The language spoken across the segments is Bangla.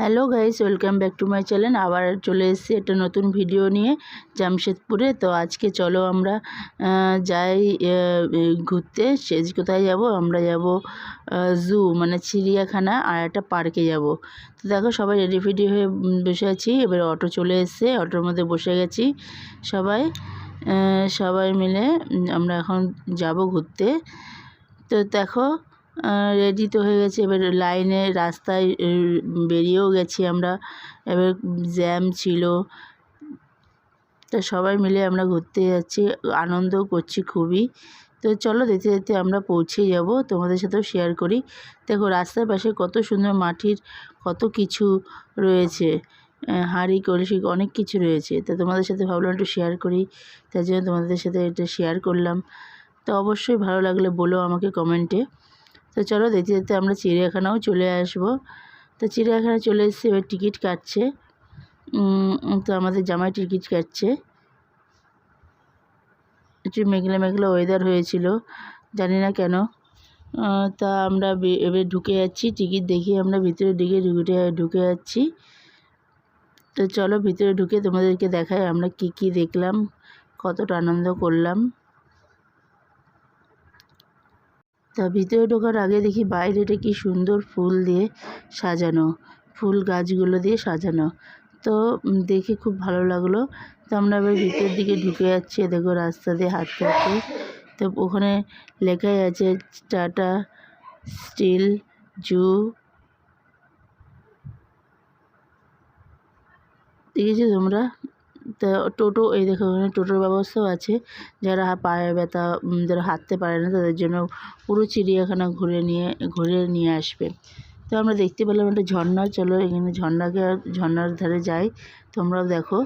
Hello guys, welcome back to my channel. আবার চলে এসেছি একটা নতুন ভিডিও নিয়ে জামশেদপুরে। তো আজকে চলো আমরা যাই ঘুরতে। সে কোথায় যাব? আমরা যাব জু মানে চিড়িয়াখানা আর একটা পার্কে যাব। তো দেখো, সবাই রেডি ফেডি হয়ে বসে আছি। এবার অটো চলে এসছে, অটোর মধ্যে বসে গেছি সবাই। সবাই মিলে আমরা এখন যাব ঘুরতে। তো দেখো রেডি তো হয়ে গেছে। এবার লাইনে রাস্তায় বেরিয়েও গেছি আমরা। এবার জ্যাম ছিল। তো সবাই মিলে আমরা ঘুরতে যাচ্ছি। আনন্দ করছি খুবই। তো চলো যেতে যেতে আমরা পৌঁছে যাব। তোমাদের সাথেও শেয়ার করি। দেখো রাস্তার পাশে কত সুন্দর মাটির কত কিছু রয়েছে। হাঁড়ি, কলসি, অনেক কিছু রয়েছে। তো তোমাদের সাথে ভাবলাম একটু শেয়ার করি। তার জন্য তোমাদের সাথে এটা শেয়ার করলাম। তো অবশ্যই ভালো লাগলে বলো আমাকে কমেন্টে তো চলো দেখতে দেখতে আমরা চিড়িয়াখানাও চলে আসব। তো চিড়িয়াখানা চলে এসেছি, এবার টিকিট কাটছে। তো আমাদের জামাই টিকিট কাটছে। একটু মেঘলা মেঘলা ওয়েদার হয়েছিল, জানি না কেন। তা আমরা এবার ঢুকে যাচ্ছি, টিকিট দেখিয়ে আমরা ভিতরে দিকে ঢুকে ঢুকে যাচ্ছি। তো চলো ভিতরে ঢুকে তোমাদেরকে দেখাই আমরা কি কি দেখলাম, কতটা আনন্দ করলাম। তা ভিতরে ঢোকার আগে দেখি বাইরেটা কি সুন্দর ফুল দিয়ে সাজানো, ফুল গাছগুলো দিয়ে সাজানো। তো দেখে খুব ভালো লাগল। তো আমরা এবার ভিতরের দিকে ঢুকে যাচ্ছি দেখো রাস্তা দিয়ে হাঁটতে হাঁটতে। তো ওখানে লেখাই আছে, টাটা স্টিল জু। দেখেছ তোমরা? তা, টোটো, এই দেখো এখানে টোটোর ব্যবস্থাও আছে। যারা পায়ে ব্যথা যারা হাঁটতে পারে না, তাদের জন্য পুরো চিড়িয়াখানা ঘুরে নিয়ে ঘুরে নিয়ে আসবে। তো আমরা দেখতে পেলাম একটা ঝর্ণা। চলো এখানে ঝর্ণাকে, ঝর্ণার ধারে যাই। তোমরাও দেখো।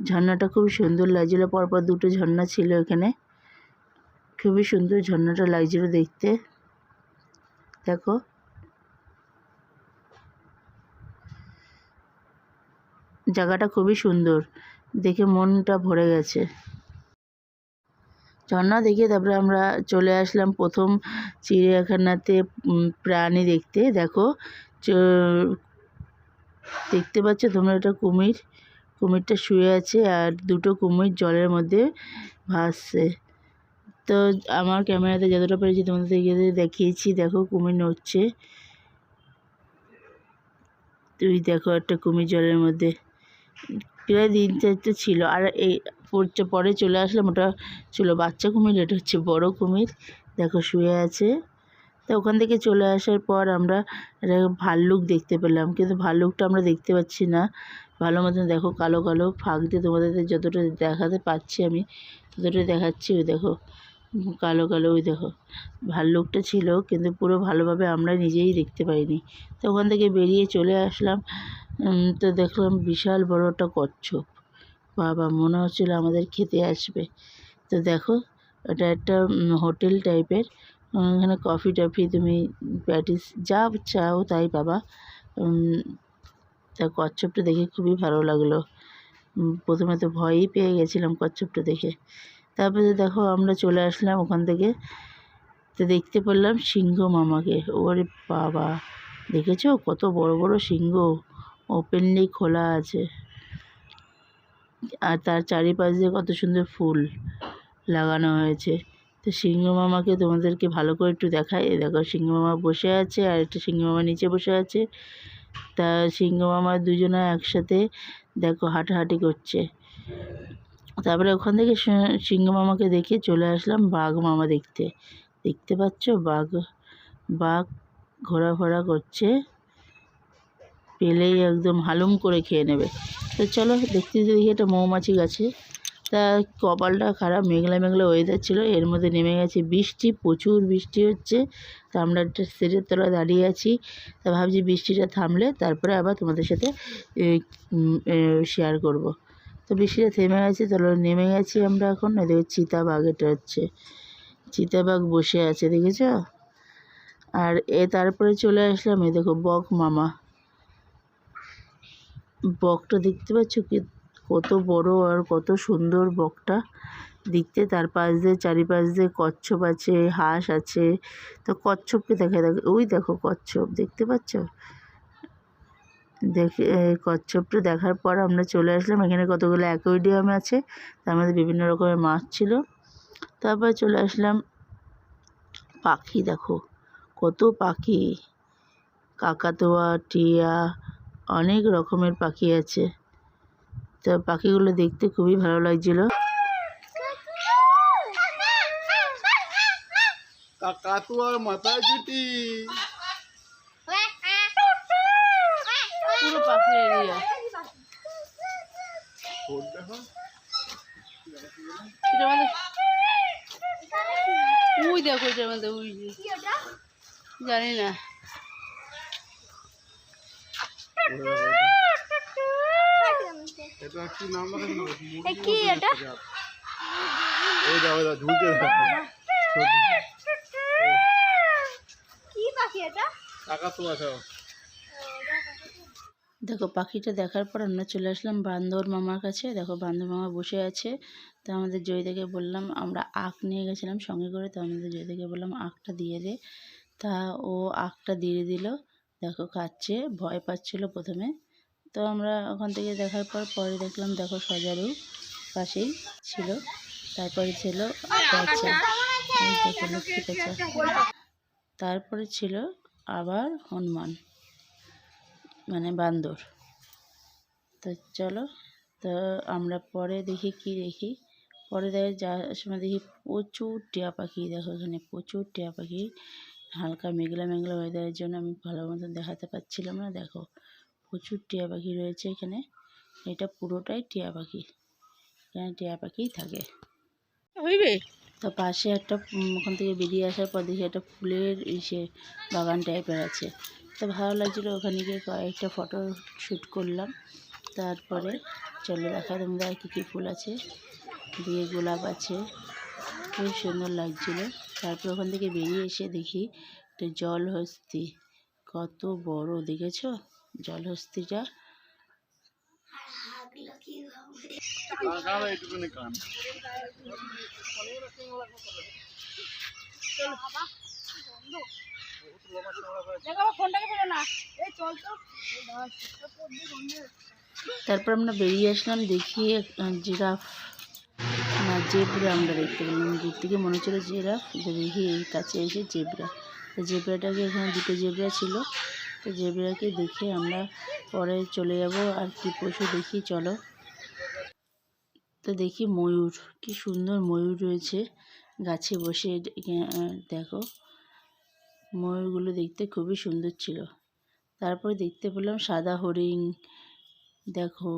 ঝর্ণাটা খুব সুন্দর লাগছিল। পরপর দুটো ঝর্ণা ছিল এখানে। খুবই সুন্দর ঝর্ণাটা লাগছিল দেখতে। দেখো। জায়গাটা খুবই সুন্দর। দেখে মনটা ভরে গেছে। ঝর্ণা দেখে তারপরে আমরা চলে আসলাম প্রথম চিড়িয়াখানাতে প্রাণী দেখতে। দেখো দেখতে পাচ্ছ তোমরা এটা কুমির। কুমিরটা শুয়ে আছে আর দুটো কুমির জলের মধ্যে ভাসছে। তো আমার ক্যামেরাতে যতটা পেরেছি তোমাদেরকে দেখিয়েছি। দেখো, কুমির নড়ছে। তুই দেখো একটা কুমির জলের মধ্যে। প্রায় দিন চারটে ছিল। আর এই পড়ছে পরে চলে আসলাম, ওটা ছিল বাচ্চা কুমির, এটা হচ্ছে বড় কুমির। দেখো, শুয়ে আছে। তো ওখান থেকে চলে আসার পর আমরা ভাল্লুক দেখতে পেলাম, কিন্তু ভাল্লুকটা আমরা দেখতে পাচ্ছি না। ভালো মতন দেখো, কালো কালো ফাঁক দিয়ে তোমাদের যতটা দেখাতে পাচ্ছি আমি, ততটাই দেখাচ্ছি। ওই দেখো, কালো কালো, ওই দেখো, ভাল্লুকটা ছিল, কিন্তু পুরো ভালোভাবে আমরা নিজেই দেখতে পাইনি। তো ওখান থেকে বেরিয়ে চলে আসলাম। তো দেখলাম বিশাল বড় একটা কচ্ছপ। বাবা, মনে হচ্ছিল আমাদের খেতে আসবে। তো দেখো, এটা একটা হোটেল টাইপের। এখানে কফি টফি তুমি প্যাটিস যা চাও তাই পাবা। তা কচ্ছপটা দেখে খুবই ভালো লাগল। প্রথমে তো ভয়ই পেয়ে গেছিলাম কচ্ছপটা দেখে। তারপরে দেখো, আমরা চলে আসলাম ওখান থেকে। তো দেখতে পেলাম সিংহ মামাকে। ওরে বাবা, দেখেছ? কত বড় বড় সিংহ। ওপেনলি খোলা আছে। আর তার চারিপাশ দিয়ে কত সুন্দর ফুল লাগানো হয়েছে। তো সিংহ মামাকে তোমাদেরকে ভালো করে একটু দেখাই। এই দেখো সিংহ মামা বসে আছে আর একটা সিংহ মামা নিচে বসে আছে। তা সিংহ মামা দুজনে একসাথে দেখো হাঁটাহাঁটি করছে। তারপরে ওখান থেকে সিংহ মামাকে দেখে চলে আসলাম বাঘ মামা দেখতে। দেখতে পাচ্ছ? বাঘ বাঘ ঘোরাফেরা করছে। পেলেই একদম হালুম করে খেয়ে নেবে। তো চলো দেখতে দেখি একটা মৌমাছি গাছে। তা কপালটা খারাপ, মেঘলা মেঘলা ওয়েদার ছিল, এর মধ্যে নেমে গেছে বৃষ্টি, প্রচুর বৃষ্টি হচ্ছে। তা আমরা একটা সেটের তলায় দাঁড়িয়ে আছি। তা ভাবছি বৃষ্টিটা থামলে তারপরে আবার তোমাদের সাথে শেয়ার করব। তো বৃষ্টিটা থেমে গেছে, তাহলে নেমে গেছি আমরা এখন। এদিকে চিতাবাঘ এটা হচ্ছে। চিতাবাঘ বসে আছে, দেখেছ? আর এ, তারপরে চলে আসলাম, এ, দেখো বক মামা। বকটা দেখতে পাচ্ছ কি? কত বড় আর কত সুন্দর বকটা। দেখতে তার পাশ দিয়ে চারিপাশ দিয়ে কচ্ছপ আছে, হাঁস আছে। তো কচ্ছপকে দেখা দেখো ওই দেখো কচ্ছপ, দেখতে পাচ্ছ? দেখে কচ্ছপটা দেখার পর আমরা চলে আসলাম। এখানে কতগুলো অ্যাকোয়ারিয়াম আছে। তার মধ্যে বিভিন্ন রকমের মাছ ছিল। তারপর চলে আসলাম পাখি দেখো। কত পাখি। কাকাতুয়া, টিয়া অনেক রকমের পাখি আছে। তো পাখিগুলো দেখতে খুবই ভালো লাগছিল। কাকাতুয়ার মাথায় জুটি পুরো পাখি এরিয়া। দেখো ওই দেখো এটার মধ্যে ওই জানি না। এটা কি নাম লাগে কি এটা? ওই দেখো কি পাখি এটা? পাখিটা দেখার পর আমরা চলে আসলাম বান্দর মামার কাছে। দেখো বান্দর মামা বসে আছে। তো আমাদের জয়দাকে বললাম আমরা আখ নিয়ে গেছিলাম সঙ্গে করে তো আমাদের জয়দাকে বললাম আখটা দিয়ে দে। তা ও আখটা দিয়ে দিল। দেখো খাচ্ছে ভয় পাচ্ছিল প্রথমে। তো আমরা ওখান থেকে দেখার পর পরে দেখলাম, দেখো সজারু পাশেই ছিল। তারপরে ছিল তারপরে ছিল আবার হনুমান মানে বান্দর। তো চলো, তো আমরা পরে দেখি কি দেখি। পরে দেখে যাওয়ার সময় দেখি প্রচুর টিয়া পাখি, দেখো এখানে প্রচুর টিয়া পাখি। হালকা মেঘলা মেঘলা ওয়েদারের জন্য আমি ভালো মতন দেখাতে পাচ্ছিলাম না, দেখো। প্রচুর টিয়া পাখি রয়েছে এখানে। এটা পুরোটাই টিয়া পাখি। এখানে টিয়া পাখিই থাকে। হইবে? তো পাশে একটা ওখান থেকে বেরিয়ে আসার পর দেখি একটা ফুলের ইসে বাগান টাইপের আছে। তো ভালো লাগছিল ওখানে গিয়ে কয়েকটা ফটো শ্যুট করলাম। তারপরে চলো দেখা তোমরা কী কী ফুল আছে। দিয়ে গোলাপ আছে। খুব সুন্দর লাগছিল। তারপর ওখান থেকে বেরিয়ে এসে দেখি একটা জল হস্তি কত বড় দেখেছ? জলহস্তিটা। তারপর আমরা বেরিয়ে আসলাম দেখি জিরাফ, না, জেব্রা আমরা দেখতে পেলাম। দূর থেকে মনে হচ্ছিল জিরাফ দেখি এই কাছে এসে জেব্রা। জেব্রাটাকে এখানে দুটো জেব্রা ছিল। তো জেব্রাকে দেখে আমরা পরে চলে যাব আর কি পশু দেখি, চলো। তো দেখি ময়ূর, কি সুন্দর ময়ূর রয়েছে গাছে বসে। দেখো, ময়ূরগুলো দেখতে খুবই সুন্দর ছিল। তারপরে দেখতে পেলাম সাদা হরিণ। দেখো,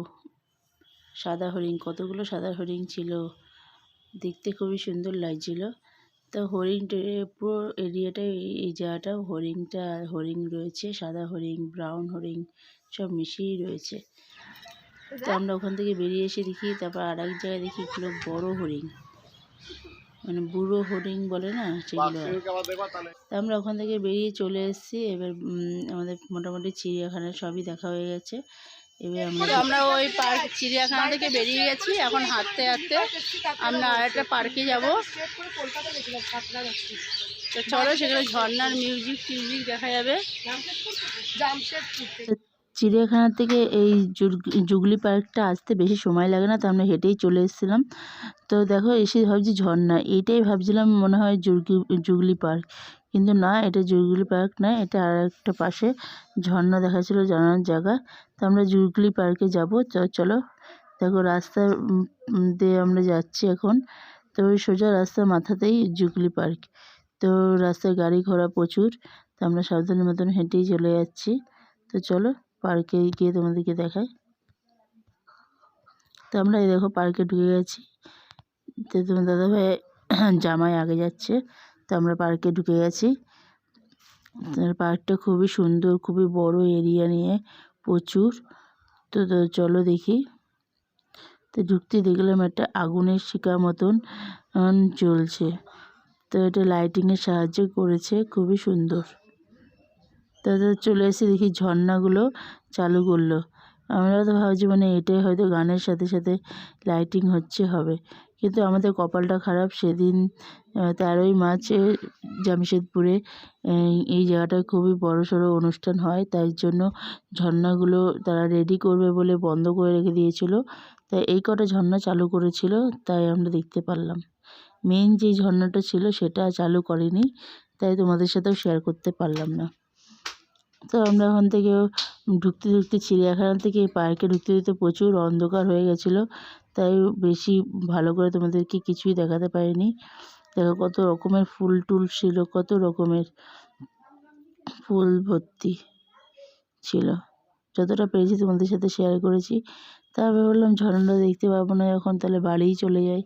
সাদা হরিণ, কতগুলো সাদা হরিণ ছিল। দেখতে খুবই সুন্দর লাগছিল। তো হরিণটা পুরো এরিয়াটাই এই জায়গাটাও হরিণটা হরিণ রয়েছে সাদা হরিণ ব্রাউন হরিণ সব মিশিয়েই রয়েছে। তো আমরা ওখান থেকে বেরিয়ে এসে দেখি তারপর আর এক জায়গায় দেখি এগুলো বড় হরিণ। মানে বুড়ো হরিণ বলে না সেগুলো তা আমরা ওখান থেকে বেরিয়ে চলে এসেছি এবার উম, আমাদের মোটামুটি চিড়িয়াখানা সবই দেখা হয়ে গেছে। এবার আমরা আমরা ওই পার্ক চিড়িয়াখানা থেকে বেরিয়ে গেছি এখন হাঁটতে হাঁটতে আমরা আর একটা পার্কে যাব। তো চলো সেখানে ঝর্নার মিউজিক টিউজিক দেখা যাবে। চিড়িয়াখানা থেকে এই জুগ- জুগলি পার্কটা আসতে বেশি সময় লাগে না তো আমরা হেঁটেই চলে এসেছিলাম। তো দেখো এসে ভাবছি ঝর্ণা এইটাই ভাবছিলাম মনে হয় জুগলি জুগলি পার্ক। কিন্তু না, এটা জুগলি পার্ক নয় এটা আর একটা পাশে ঝর্ণা দেখাচ্ছিল জানার জায়গা। তো আমরা জুগলি পার্কে যাব। তো চলো, দেখো রাস্তা দিয়ে আমরা যাচ্ছি এখন। তো ওই সোজা রাস্তার মাথাতেই জুগলি পার্ক। তো রাস্তায় গাড়ি ঘোড়া প্রচুর, তো আমরা সাবধানের মতন হেঁটেই চলে যাচ্ছি। তো চলো, পার্কে গিয়ে তোমাদেরকে দেখাই। তো আমরা এই দেখো পার্কে ঢুকে গেছি। তো তোমার দাদাভাই জামাই আগে যাচ্ছে। তো আমরা পার্কে ঢুকে গেছি। পার্কটা খুবই সুন্দর খুবই বড় এরিয়া নিয়ে প্রচুর। তো চলো দেখি। তো ঢুকতে দেখলাম একটা আগুনের শিকা মতন জ্বলছে। তো এটা লাইটিংয়ের সাহায্য করেছে খুবই সুন্দর। তো তো চলে এসে দেখি ঝর্ণাগুলো চালু করল। আমরা তো ভাবছি মানে এটাই হয়তো গানের সাথে সাথে লাইটিং হচ্ছে হবে। কিন্তু আমাদের কপালটা খারাপ। সেদিন তেরোই মার্চে জামশেদপুরে এই জায়গাটায় খুবই বড়সড় অনুষ্ঠান হয়। তাই জন্য ঝর্ণাগুলো তারা রেডি করবে বলে বন্ধ করে রেখে দিয়েছিল। তাই এই কটা ঝর্ণা চালু করেছিল, তাই আমরা দেখতে পারলাম। মেন যে ঝর্ণাটা ছিল সেটা চালু করেনি, তাই তোমাদের সাথেও শেয়ার করতে পারলাম না। তো আমরা ওখান থেকে ঢুকতে ঢুকতে চিড়িয়াখানা থেকে পার্কে ঢুকতে ঢুকতে প্রচুর অন্ধকার হয়ে গেছিল। তাই বেশি ভালো করে তোমাদেরকে কিছুই দেখাতে পারিনি। দেখো কত রকমের ফুল টুল ছিল, কত রকমের ফুল ভর্তি ছিল। যতটা পেরেছি তোমাদের সাথে শেয়ার করেছি। তারপরে বললাম ঝর্ণাটা দেখতে পাবো না এখন, তাহলে বাড়িই চলে যাই।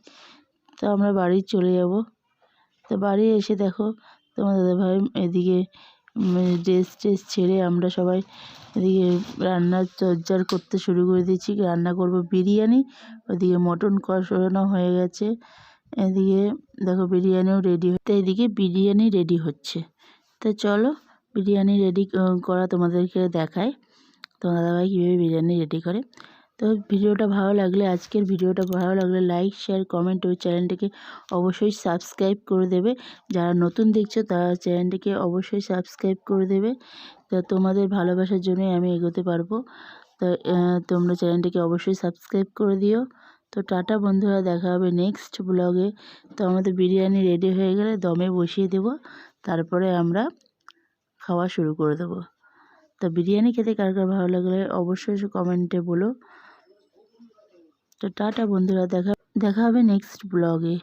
তো আমরা বাড়ি চলে যাব। তো বাড়ি এসে দেখো তোমার দাদাভাই এদিকে ড্রেস ট্রেস ছেড়ে আমরা সবাই এদিকে রান্নার চজ্জার করতে শুরু করে দিয়েছি। রান্না করব বিরিয়ানি, ওদিকে মটন কষানো হয়ে গেছে। এদিকে দেখো বিরিয়ানিও রেডি হচ্ছে এদিকে বিরিয়ানি রেডি হচ্ছে। তো চলো বিরিয়ানি রেডি করা তোমাদেরকে দেখায়। তোমার দাদাভাই কীভাবে বিরিয়ানি রেডি করে। তো ভিডিওটা ভালো লাগলে, আজকের ভিডিওটা ভালো লাগলে লাইক শেয়ার কমেন্ট ওই চ্যানেলটিকে অবশ্যই সাবস্ক্রাইব করে দেবে। যারা নতুন দেখছ তারা চ্যানেলটিকে অবশ্যই সাবস্ক্রাইব করে দেবে। তো তোমাদের ভালোবাসার জন্যই আমি এগোতে পারব। তো তোমরা চ্যানেলটিকে অবশ্যই সাবস্ক্রাইব করে দিও। তো টাটা বন্ধুরা, দেখা হবে নেক্সট ব্লগে তো আমাদের বিরিয়ানি রেডি হয়ে গেলে দমে বসিয়ে দেবো। তারপরে আমরা খাওয়া শুরু করে দেবো। তো বিরিয়ানি খেতে কার কার ভালো লাগলে অবশ্যই কমেন্টে বলো। তো টাটা বন্ধুরা দেখা দেখা হবে নেক্সট ব্লগে